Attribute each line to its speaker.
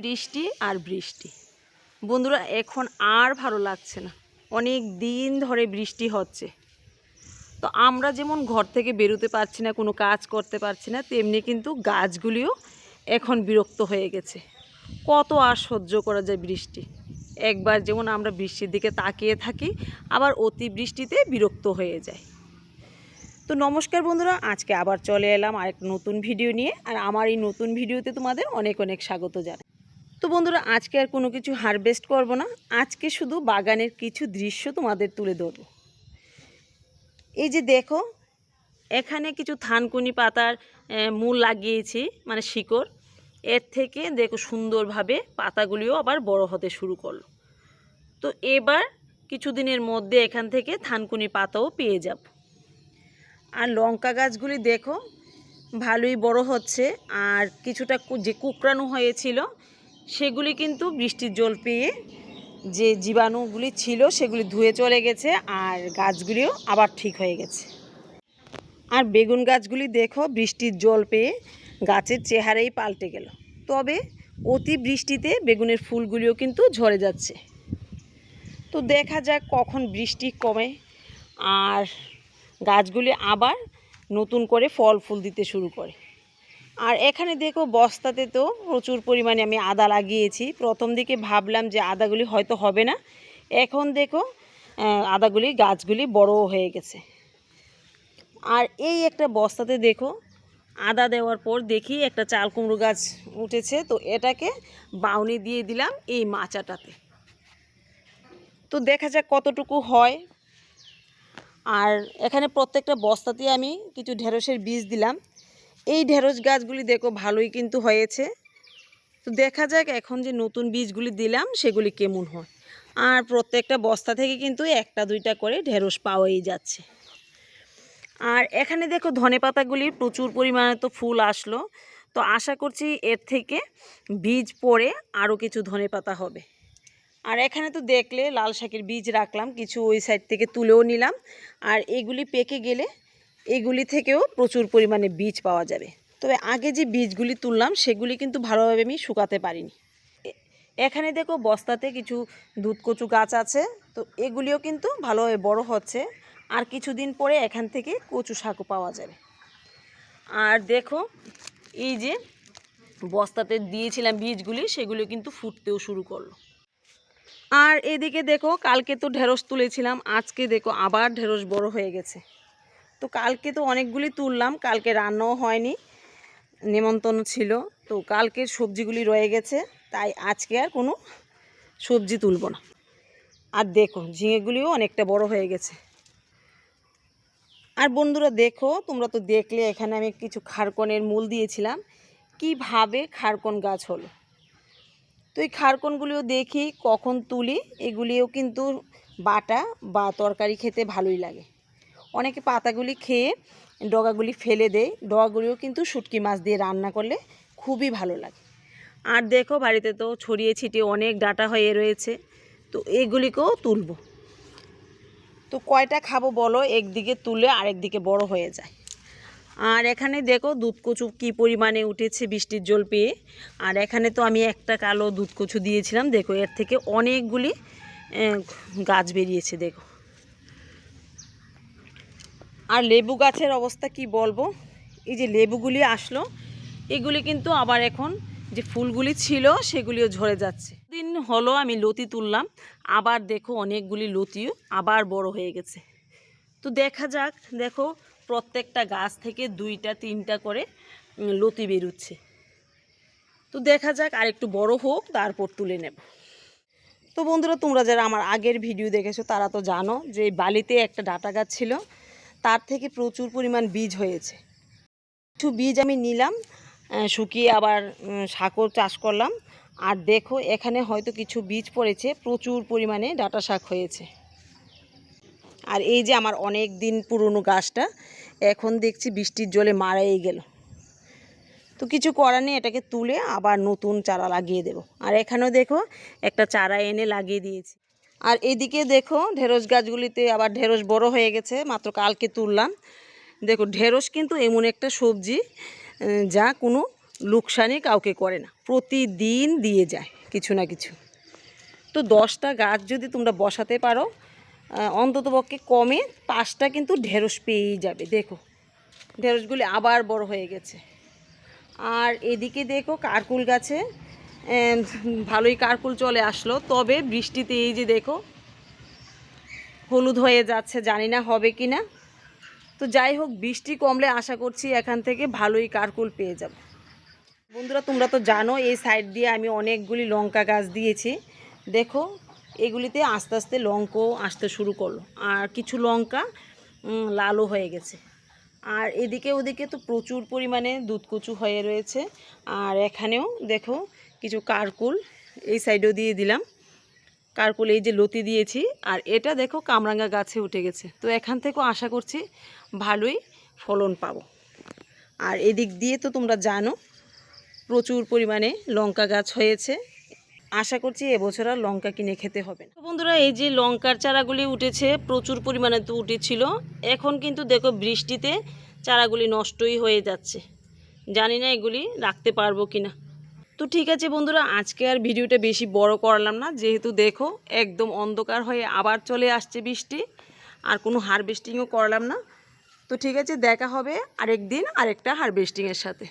Speaker 1: বৃষ্টি আর বৃষ্টি। বন্ধুরা, এখন আর ভালো লাগছে না। অনেক দিন ধরে বৃষ্টি হচ্ছে। তো আমরা যেমন ঘর থেকে বেরোতে পারছি না, কোনো কাজ করতে পারছি না, তেমনি কিন্তু গাছগুলিও এখন বিরক্ত হয়ে গেছে। কত আর সহ্য করা যায় বৃষ্টি। একবার যেমন আমরা বৃষ্টির দিকে তাকিয়ে থাকি, আবার অতিবৃষ্টিতে বিরক্ত হয়ে যায়। তো নমস্কার বন্ধুরা, আজকে আবার চলে এলাম আরেক নতুন ভিডিও নিয়ে, আর আমার এই নতুন ভিডিওতে তোমাদের অনেক অনেক স্বাগত জানাই। তো বন্ধুরা, আজকে আর কোনো কিছু হারভেস্ট করব না। আজকে শুধু বাগানের কিছু দৃশ্য তোমাদের তুলে ধরবো। এই যে দেখো, এখানে কিছু থানকুনি পাতার মূল লাগিয়েছি মানে শিকড়। এর থেকে দেখো সুন্দরভাবে পাতাগুলিও আবার বড় হতে শুরু করল। তো এবার কিছুদিনের মধ্যে এখান থেকে থানকুনি পাতাও পেয়ে যাব। আর লঙ্কা গাছগুলি দেখো, ভালোই বড় হচ্ছে। আর কিছুটা যে কুকরানো হয়েছিল সেগুলি কিন্তু বৃষ্টির জল পেয়ে যে জীবাণুগুলি ছিল সেগুলি ধুয়ে চলে গেছে আর গাছগুলিও আবার ঠিক হয়ে গেছে। আর বেগুন গাছগুলি দেখো বৃষ্টির জল পেয়ে গাছের চেহারাই পাল্টে গেল। তবে অতি বৃষ্টিতে বেগুনের ফুলগুলিও কিন্তু ঝরে যাচ্ছে। তো দেখা যাক কখন বৃষ্টি কমে আর গাছগুলি আবার নতুন করে ফল ফুল দিতে শুরু করে। আর এখানে দেখো বস্তাতে তো প্রচুর পরিমাণে আমি আদা লাগিয়েছি। প্রথম দিকে ভাবলাম যে আদাগুলি হয়তো হবে না। এখন দেখো আদাগুলি, গাছগুলি বড় হয়ে গেছে। আর এই একটা বস্তাতে দেখো, আদা দেওয়ার পর দেখি একটা চাল কুমড়ো গাছ উঠেছে। তো এটাকে বাউনি দিয়ে দিলাম এই মাচাটাতে। তো দেখা যাক কতটুকু হয়। আর এখানে প্রত্যেকটা বস্তাতে আমি কিছু ঢেঁড়সের বীজ দিলাম। এই ঢেঁড়স গাছগুলি দেখো ভালোই কিন্তু হয়েছে। তো দেখা যাক এখন যে নতুন বীজগুলি দিলাম, সেগুলি কেমন হয়। আর প্রত্যেকটা বস্তা থেকে কিন্তু একটা দুইটা করে ঢেঁড়স পাওয়াই যাচ্ছে। আর এখানে দেখো ধনে পাতাগুলি প্রচুর পরিমাণে তো ফুল আসলো। তো আশা করছি এর থেকে বীজ পড়ে আরও কিছু ধনে পাতা হবে। আর এখানে তো দেখলে লাল শাকের বীজ রাখলাম, কিছু ওই সাইড থেকে তুলেও নিলাম। আর এগুলি পেকে গেলে এগুলি থেকেও প্রচুর পরিমাণে বীজ পাওয়া যাবে। তবে আগে যে বীজগুলি তুললাম, সেগুলি কিন্তু ভালোভাবে আমি শুকাতে পারিনি। এখানে দেখো বস্তাতে কিছু দুধ কচু গাছ আছে, তো এগুলিও কিন্তু ভালোভাবে বড় হচ্ছে। আর কিছুদিন পরে এখান থেকে কচু শাকও পাওয়া যাবে। আর দেখো, এই যে বস্তাতে দিয়েছিলাম বীজগুলি সেগুলো কিন্তু ফুটতেও শুরু করল। আর এদিকে দেখো, কালকে তো ঢেঁড়স তুলেছিলাম, আজকে দেখো আবার ঢেঁড়স বড় হয়ে গেছে। তো কালকে তো অনেকগুলি তুললাম, কালকে রান্নাও হয়নি, নেমন্তন্ন ছিল। তো কালকের সবজিগুলি রয়ে গেছে, তাই আজকে আর কোনো সবজি তুলব না। আর দেখো, ঝিঙেগুলিও অনেকটা বড় হয়ে গেছে। আর বন্ধুরা দেখো, তোমরা তো দেখলে এখানে আমি কিছু খারকনের মূল দিয়েছিলাম। কীভাবে খারকন গাছ হলো? তো এই খারকনগুলিও দেখি, কখন তুলি, এগুলিও কিন্তু বাটা বা তরকারি খেতে ভালোই লাগে। অনেকে পাতাগুলি খেয়ে ডগাগুলি ফেলে দেয়। ডগাগুলিও কিন্তু শুটকি মাছ দিয়ে রান্না করলে খুবই ভালো লাগে। আর দেখো বাড়িতে তো ছড়িয়ে ছিটিয়ে অনেক ডাটা হয়ে রয়েছে। তো এগুলিকেও তুলবো। তো কয়টা খাব বলো? একদিকে তুলে আরেকদিকে বড় হয়ে যায়। আর এখানে দেখো দুধ কচু কী পরিমাণে উঠেছে বৃষ্টির জল পেয়ে। আর এখানে তো আমি একটা কালো দুধ কচু দিয়েছিলাম। দেখো এর থেকে অনেকগুলি গাছ বেরিয়েছে, দেখো। আর লেবু গাছের অবস্থা কি বলব? এই যে লেবুগুলি আসলো, এগুলি কিন্তু আবার এখন যে ফুলগুলি ছিল সেগুলিও ঝরে যাচ্ছে। দিন হলো আমি লতি তুললাম, আবার দেখো অনেকগুলি লতিও আবার বড় হয়ে গেছে। তো দেখা যাক, দেখো প্রত্যেকটা গাছ থেকে দুইটা, তিনটা করে লতি বেরোচ্ছে। তো দেখা যাক আর একটু বড় হোক, তারপর তুলে নেব। তো বন্ধুরা, তোমরা যারা আমার আগের ভিডিও দেখেছ, তারা তো জানো যে বালিতে একটা ডাটা গাছ ছিল। তার থেকে প্রচুর পরিমাণ বীজ হয়েছে। কিছু বীজ আমি নিলাম শুকিয়ে আবার শাকও চাষ করলাম। আর দেখো, এখানে হয়তো কিছু বীজ পড়েছে, প্রচুর পরিমাণে ডাটা শাক হয়েছে। আর এই যে আমার অনেক দিন পুরনো গাছটা, এখন দেখছি বৃষ্টির জলে মারাই গেল। তো কিছু করার নেই, এটাকে তুলে আবার নতুন চারা লাগিয়ে দেব। আর এখানেও দেখো, একটা চারা এনে লাগিয়ে দিয়েছি। আর এদিকে দেখো ঢেঁড়স গাছগুলিতে আবার ঢেঁড়স বড় হয়ে গেছে, মাত্র কালকে তুললাম। দেখো ঢেঁড়স কিন্তু এমন একটা সবজি যা কোনো লোকসানই কাউকে করে না, প্রতিদিন দিয়ে যায় কিছু না কিছু। তো দশটা গাছ যদি তোমরা বসাতে পারো অন্তত পক্ষে কমে পাঁচটা কিন্তু ঢেঁড়স পেয়েই যাবে। দেখো ঢেঁড়সগুলি আবার বড় হয়ে গেছে। আর এদিকে দেখো কারকুল গাছে ভালোই কারকুল চলে আসলো। তবে বৃষ্টিতে এই যে দেখো, হলুদ হয়ে যাচ্ছে, জানি না হবে কি না তো যাই হোক, বৃষ্টি কমলে আশা করছি এখান থেকে ভালোই কারকুল পেয়ে যাব। বন্ধুরা, তোমরা তো জানো, এই সাইড দিয়ে আমি অনেকগুলি লঙ্কা গাছ দিয়েছি। দেখো, এগুলিতে আস্তে আস্তে লঙ্কাও আসতে শুরু করল। আর কিছু লঙ্কা লালও হয়ে গেছে। আর এদিকে ওদিকে তো প্রচুর পরিমাণে দুধকুচু হয়ে রয়েছে। আর এখানেও দেখো কিছু কারকুল এই সাইডেও দিয়ে দিলাম। কারকুল এই যে লতি দিয়েছি, আর এটা দেখো কামরাঙ্গা গাছে উঠে গেছে। তো এখান থেকেও আশা করছি ভালোই ফলন পাবো। আর এদিক দিয়ে তো তোমরা জানো, প্রচুর পরিমাণে লঙ্কা গাছ হয়েছে। আশা করছি এবছর আর লঙ্কা কিনে খেতে হবে না। বন্ধুরা, এই যে লঙ্কার চারাগুলি উঠেছে, প্রচুর পরিমাণে তো উঠেছিল। এখন কিন্তু দেখো বৃষ্টিতে চারাগুলি নষ্টই হয়ে যাচ্ছে। জানি না এগুলি রাখতে পারব কি না তো ঠিক আছে বন্ধুরা, আজকে আর ভিডিওটা বেশি বড় করলাম না। যেহেতু দেখো, একদম অন্ধকার হয়ে আবার চলে আসছে বৃষ্টি, আর কোনো হারভেস্টিংও করলাম না। তো ঠিক আছে, দেখা হবে আরেক দিন আরেকটা হারভেস্টিংয়ের সাথে।